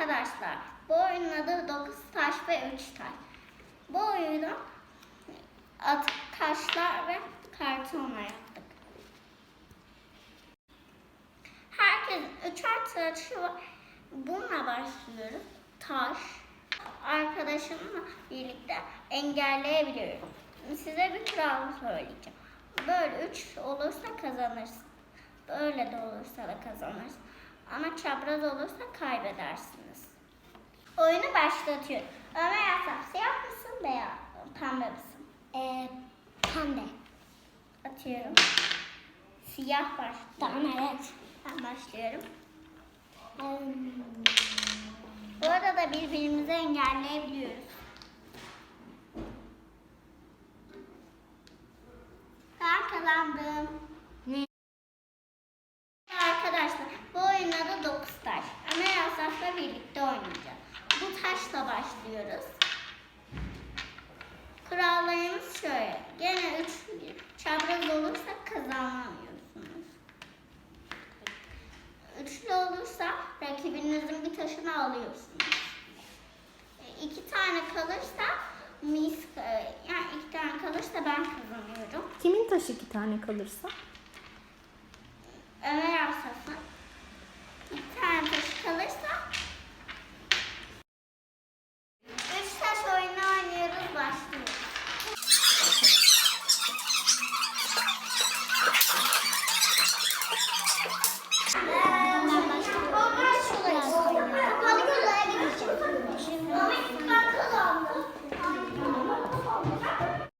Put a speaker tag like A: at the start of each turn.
A: Arkadaşlar bu oyunun adı 9 taş ve 3 taş. Bu oyunu at, taşlar ve kartonla yaptık. Herkes üçer taşı var. Bununla başlıyoruz. Taş. Arkadaşımla birlikte engelleyebiliyorum. Size bir kural söyleyeceğim. Böyle üç olursa kazanırsın. Böyle de olursa da kazanırsın. Ama çapraz olursa kaybedersiniz. Oyunu başlatıyorum. Ömer Asaf siyah mısın beyaz pembe misin?
B: Ee, pembe.
A: Atıyorum. Siyah başlıyor.
B: Tamam evet.
A: Ben başlıyorum. Bu arada birbirimizi engelleyebiliyoruz. Ben kazandım.
B: Ne?
A: Arkadaşlar bu oyunun adı 9 taş. Ömer Asaf'la birlikte oynayacağız. Bu taşla başlıyoruz. Kurallarımız şöyle. Gene 3 çapraz olursa kazanamıyorsunuz. Üçlü olursa rakibinizin bir taşını alıyorsunuz. E, İki tane kalırsa mis e, yani iki tane kalırsa ben kazanıyorum.
C: Kimin taşı iki tane kalırsa?